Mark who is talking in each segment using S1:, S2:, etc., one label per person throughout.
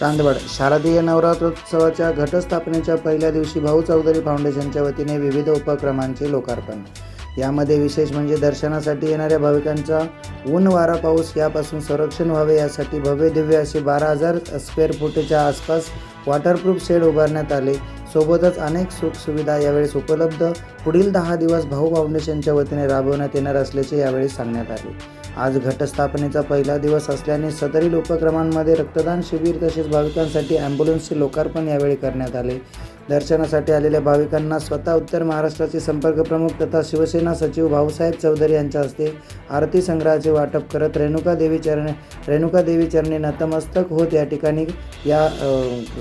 S1: चांदवड. शारदीय नवरात्रोत्सवाच्या घटस्थापनेच्या पहिल्या दिवशी भाऊ चौधरी फाउंडेशनच्या वतीने विविध उपक्रमांचे लोकार्पण. यामध्ये विशेष म्हणजे दर्शनासाठी येणाऱ्या भाविकांचा ऊन वारा पाऊस यापासून संरक्षण व्हावे यासाठी भव्य दिव्य असे बारा हजार स्क्वेअर फुटच्या आसपास वॉटरप्रूफ शेड उभारण्यात आले. सोबतच अनेक सुखसुविधा यावेळेस उपलब्ध. पुढील दहा दिवस भाऊ फाउंडेशनच्या वतीने राबवण्यात येणार असल्याचे यावेळी सांगण्यात आले. आज घटस्थापनेचा पहिला दिवस असल्याने सदरील उपक्रमांमध्ये रक्तदान शिबिर तसेच भाविकांसाठी ॲम्ब्युलन्सचे लोकार्पण यावेळी करण्यात आले. दर्शनासाठी आलेल्या भाविकांना स्वतः उत्तर महाराष्ट्राचे संपर्क प्रमुख तथा शिवसेना सचिव भाऊसाहेब चौधरी यांच्या हस्ते आरती संग्रहाचे वाटप करत रेणुका देवी चरणे रेणुका देवी चरणी नतमस्तक होत या ठिकाणी या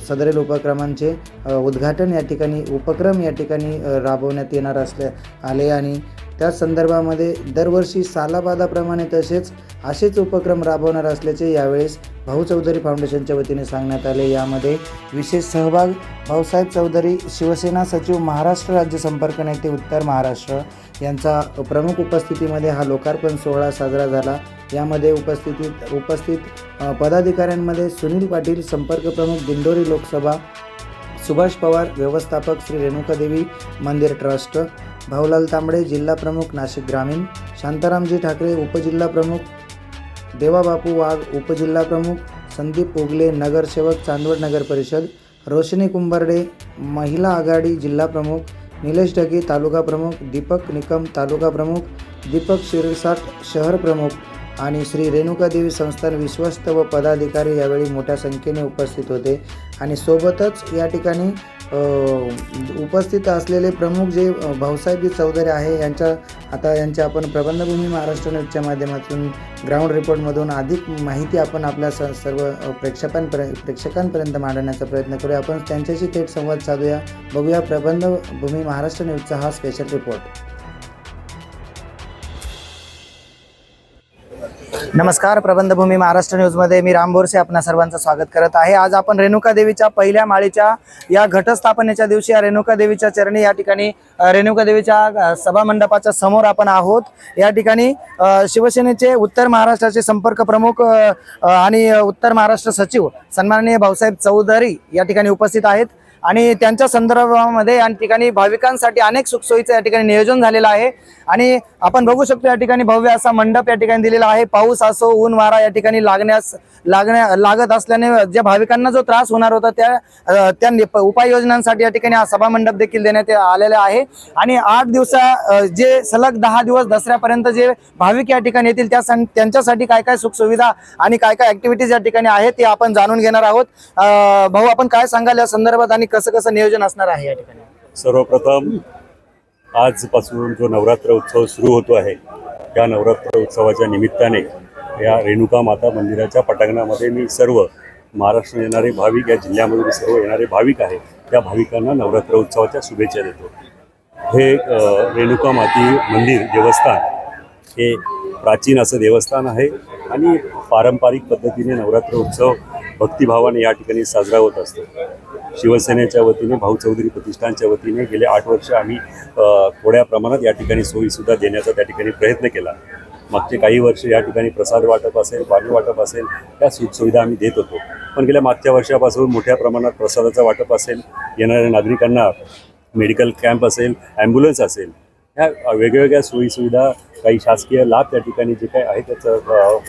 S1: सदरील उपक्रमांचे उद्घाटन उद्घाटन या ठिकाणी उपक्रम या ठिकाणी राबवण्यात येणार असल्या आले आणि त्या संदर्भामध्ये दरवर्षी सालाबादाप्रमाणे तसेच असेच उपक्रम राबवणार असल्याचे यावेळेस भाऊ चौधरी फाउंडेशनच्या वतीने सांगण्यात आले. यामध्ये विशेष सहभाग भाऊसाहेब चौधरी शिवसेना सचिव महाराष्ट्र राज्य संपर्क नेते उत्तर महाराष्ट्र यांचा प्रमुख उपस्थितीमध्ये हा लोकार्पण सोहळा साजरा झाला. यामध्ये उपस्थितीत उपस्थित पदाधिकाऱ्यांमध्ये सुनील पाटील संपर्क प्रमुख दिंडोरी लोकसभा सुभाष पवार व्यवस्थापक श्री रेणुकादेवी मंदिर ट्रस्ट भाऊलाल तांबडे जिल्हा प्रमुख नाशिक ग्रामीण शांतारामजी ठाकरे उपजिल्हा प्रमुख देवाबापू वाघ उपजिल्हा प्रमुख संदीप उगले नगरसेवक चांदवड नगर परिषद रोशनी कुंभारडे महिला आघाडी जिल्हा प्रमुख निलेश ढगे तालुका प्रमुख दीपक निकम तालुका प्रमुख दीपक शिरसाट शहर प्रमुख आणि श्री रेणुकादेवी संस्थान विश्वस्त व पदाधिकारी यावेळी मोठ्या संख्येने उपस्थित होते. आणि सोबतच या ठिकाणी उपस्थित असलेले प्रमुख जे भाऊसाहेबजी चौधरी आहे यांच्या आता यांच्या आपण प्रबंधभूमी महाराष्ट्र न्यूजच्या माध्यमातून ग्राउंड रिपोर्टमधून अधिक माहिती आपण आपल्या स सर्व प्रेक्षकांपर्य प्रेक्षकांपर्यंत प्रेक्षकांपर्यंत मांडण्याचा प्रयत्न करूया. आपण त्यांच्याशी थेट संवाद साधूया. बघूया प्रबंधभूमी महाराष्ट्र न्यूजचा हा स्पेशल रिपोर्ट नमस्कार प्रबंधभूमी महाराष्ट्र न्यूजमध्ये मी राम बोरसे आपणा सर्वांचं स्वागत करत आहे. आज आपण रेणुका देवीच्या पहिल्या माळीच्या या घटस्थापनेच्या दिवशी या रेणुका देवीच्या चरणी या ठिकाणी रेणुका देवीच्या सभामंडपाच्या समोर आपण आहोत. या ठिकाणी शिवसेनेचे उत्तर महाराष्ट्राचे संपर्क प्रमुख आणि उत्तर महाराष्ट्र सचिव सन्माननीय भाऊसाहेब चौधरी या ठिकाणी उपस्थित आहेत. आणि त्यांच्या संदर्भामध्ये या ठिकाणी भाविकांसाठी अनेक सुखसोयीचं या ठिकाणी नियोजन झालेलं आहे. आणि आपण बघू शकतो या ठिकाणी भव्य असा मंडप या ठिकाणी दिलेला आहे. पाऊस असो ऊन वारा या ठिकाणी लागण्यास लागण्या लागत असल्याने ज्या भाविकांना जो त्रास होणार होता त्या त्या निप- उपाययोजनांसाठी या ठिकाणी हा सभा मंडप देखील देण्यात आलेला आहे. आणि आठ दिवसा जे सलग दहा दिवस दसऱ्यापर्यंत जे भाविक या ठिकाणी येतील त्या सं- त्यांच्यासाठी काय काय सुखसुविधा आणि काय काय ऍक्टिव्हिटीज या ठिकाणी आहेत ते आपण जाणून घेणार आहोत. भाऊ आपण काय सांगाल या संदर्भात आणि कसं कसं नियोजन असणार आहे या ठिकाणी?
S2: सर्वप्रथम आजपासून जो नवरात्र उत्सव सुरू होतो आहे त्या नवरात्र उत्सवाच्या निमित्ताने या रेणुका माता मंदिराच्या पटांगणामध्ये मी सर्व महाराष्ट्र येणारे भाविक या जिल्ह्यामधून सर्व येणारे भाविक आहे त्या भाविकांना नवरात्र उत्सवाच्या शुभेच्छा देतो. हे रेणुका माती मंदिर देवस्थान हे प्राचीन असं देवस्थान आहे आणि पारंपरिक पद्धतीने नवरात्र उत्सव भक्तिभावाने या ठिकाणी साजरा होत असतो. शिवसेनेच्या वतीने भाऊ चौधरी प्रतिष्ठानच्या वतीने गेले आठ वर्ष आम्ही थोड्या प्रमाणात या ठिकाणी सोयीसुद्धा देण्याचा त्या ठिकाणी प्रयत्न केला. मागचे काही वर्ष या ठिकाणी प्रसाद वाटप असेल पाणी वाटप असेल या सुखसुविधा आम्ही देत होतो. पण गेल्या मागच्या वर्षापासून मोठ्या प्रमाणात प्रसादाचं वाटप असेल येणाऱ्या नागरिकांना मेडिकल कॅम्प असेल ॲम्ब्युलन्स असेल ह्या वेगवेगळ्या सोयीसुविधा काही शासकीय लाभ त्या ठिकाणी जे काही आहे त्याचं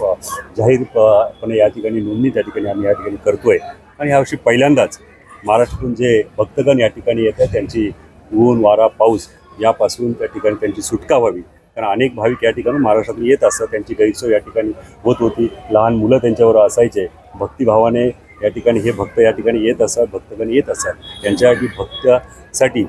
S2: जाहीरपणे या ठिकाणी नोंदणी त्या ठिकाणी आम्ही या ठिकाणी करतो आहे आणि यावर्षी पहिल्यांदाच महाराष्ट्रातून जे भक्तगण या ठिकाणी येत आहेत त्यांची ऊन वारा पाऊस यापासून त्या ठिकाणी त्यांची सुटका व्हावी. कारण अनेक भाविक या ठिकाणी महाराष्ट्रातून येत असतात त्यांची गैरसोय या ठिकाणी होत होती. लहान मुलं त्यांच्यावर असायचे. भक्तिभावाने या ठिकाणी हे भक्त या ठिकाणी येत असतात भक्तगण येत असतात. त्यांच्यासाठी भक्तासाठी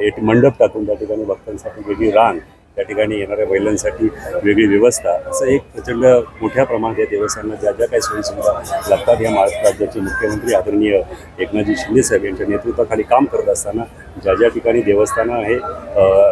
S2: एक मंडप टाकून त्या ठिकाणी भक्तांसाठी वेगळी रांग त्या ठिकाणी येणाऱ्या बैलांसाठी वेगळी व्यवस्था असं एक प्रचंड मोठ्या प्रमाणात या देवस्थानांना ज्या ज्या काही सोयीसुविधा लागतात या महाराष्ट्र राज्याचे मुख्यमंत्री आदरणीय एकनाथजी शिंदेसाहेब यांच्या नेतृत्वाखाली काम करत असताना ज्या ज्या ठिकाणी देवस्थानं आहे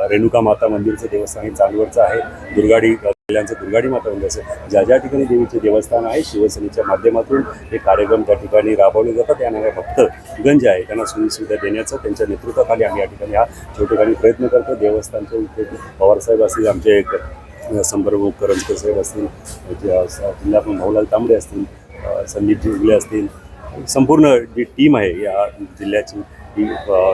S2: रेणुका माता मंदिरचं देवस्थान हे चांदवडचं आहे दुर्गाडी महिलांचं दुर्गाडी माता मंदिर असेल. ज्या ज्या ठिकाणी देवीचे देवस्थान आहे शिवसेनेच्या माध्यमातून हे कार्यक्रम त्या ठिकाणी राबवले जातात. येणाऱ्या भक्त गंज आहे. त्यांना सोयीसुविधा देण्याचं त्यांच्या नेतृत्वाखाली आम्ही या ठिकाणी हा ठिकाणी प्रयत्न करतो. देवस्थानचे इथे पवारसाहेब असतील आमचे एक संपर्क करंजकर साहेब असतील जिल्हा भाऊलाल तांबडे असतील अ, संदीपजी उगले असतील. संपूर्ण जी टीम आहे या जिल्ह्याची ती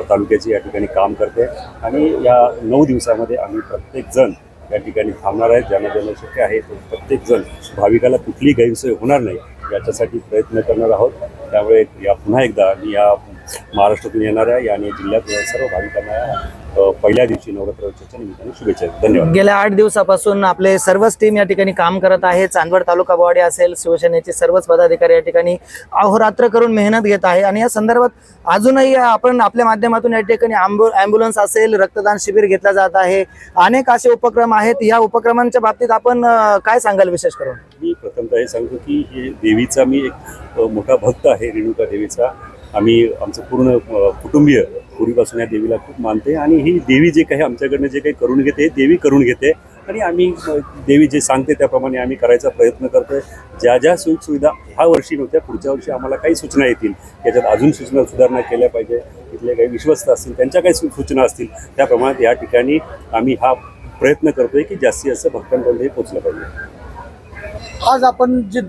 S2: तालुक्याची या ठिकाणी काम करते. आणि या नऊ दिवसामध्ये आम्ही प्रत्येकजण या ठिकाणी थांबणार आहेत. ज्यांना ज्यांना शक्य आहे तो प्रत्येकजण भाविकाला कुठली गैरसोय होणार नाही याच्यासाठी प्रयत्न करणार आहोत. त्यामुळे या पुन्हा एकदा मी या महाराष्ट्रातून येणाऱ्या या आणि जिल्ह्यात सर्व भाविकांना पहिल्या दिवशी नवरात्र उत्सवाच्या निमित्ताने शुभेच्छा धन्यवाद.
S3: गेल्या आठ दिवसापासून आपले सर्वच टीम या ठिकाणी काम करत आहे. चांदवड तालुका बॉडी असेल शिवसेनेचे सर्वच पदाधिकारी या ठिकाणी अहोरात्र करून मेहनत घेत आहे. आणि या संदर्भात अजूनही आपण आपल्या माध्यमातून या ठिकाणी आंबु ॲम्ब्युलन्स असेल रक्तदान शिबिर घेतलं जात आहे. अनेक असे उपक्रम आहेत. या उपक्रमांच्या बाबतीत आपण काय सांगाल विशेष करून?
S2: मी प्रथमतः हे सांगतो की हे देवीचा मी एक मोठा भक्त आहे रेणुका देवीचा. आम्ही आमचं पूर्ण कुटुंबीय पूर्वीपासून या देवीला खूप मानते आणि ही देवी जे काही आमच्याकडनं जे काही करून घेते देवी करून घेते आणि आम्ही देवी जे सांगते त्याप्रमाणे आम्ही करायचा प्रयत्न करतोय. ज्या ज्या सुखसुविधा ह्या वर्षी नव्हत्या पुढच्या वर्षी आम्हाला काही सूचना येतील. याच्यात अजून सूचना सुधारणा केल्या पाहिजे. इथले काही विश्वस्त असतील त्यांच्या काही सू- सूचना असतील. त्याप्रमाणे या ठिकाणी आम्ही हा प्रयत्न करतोय की जास्तीत जास्त भक्तांपर्यंत हे पोचलं पाहिजे.
S4: आज आपण जे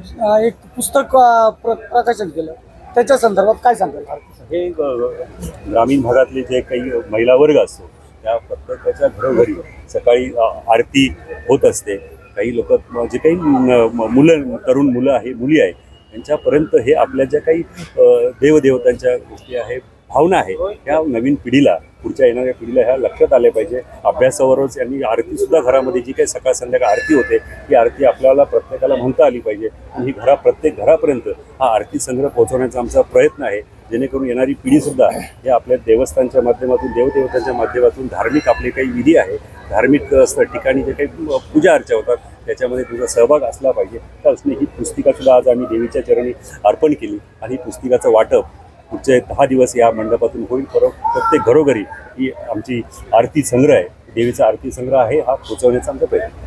S4: एक पुस्तक प्र- प्रकाशित केलं. त्याच्या संदर्भात काय सांगाल?
S2: हे ग्रामीण भागातले जे काही महिला वर्ग असतो त्या प्रत्येकाच्या घरोघरी सकाळी आरती होत असते. काही लोक जे काही मुलं तरुण मुलं आहे मुली आहे त्यांच्यापर्यंत हे आपल्या ज्या काही देवदेवतांच्या गोष्टी आहे भावना आहे. ह्या नवीन पिढीला पुढच्या येणाऱ्या पिढीला ह्या लक्षात आल्या पाहिजे. अभ्यासावरच यांनी आरतीसुद्धा घरामध्ये जी काही सकाळ संध्याकाळ आरती होते ही आरती आपल्याला प्रत्येकाला म्हणता आली पाहिजे. आणि ही घरा प्रत्येक घरापर्यंत हा आरती संग्रह पोहोचवण्याचा आमचा प्रयत्न आहे. जेणेकरून येणारी पिढीसुद्धा हे आपल्या देवस्थानच्या माध्यमातून देवदेवतांच्या माध्यमातून धार्मिक आपले काही विधी आहे. धार्मिक असतं ठिकाणी जे काही पूजा अर्चा होतात त्याच्यामध्ये तुझा सहभाग असला पाहिजे. तर असणे ही पुस्तिकासुद्धा आज आम्ही देवीच्या चरणी अर्पण केली. आणि पुस्तिकाचं वाटप पुढचे दहा दिवस या मंडपातून होईल. पर प्रत्येक घरोघरी ही आमची आरती संग्रह आहे. देवीचा आरती संग्रह आहे. हा पोचवण्याचा आमचा प्रयत्न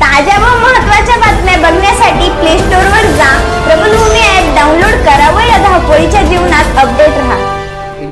S5: ताज्या व महत्त्वाच्या बातम्या बघण्यासाठी प्ले स्टोर वर जा. प्रबलभूमी ऍप डाउनलोड करा व या धावपळीच्या जीवनात अपडेट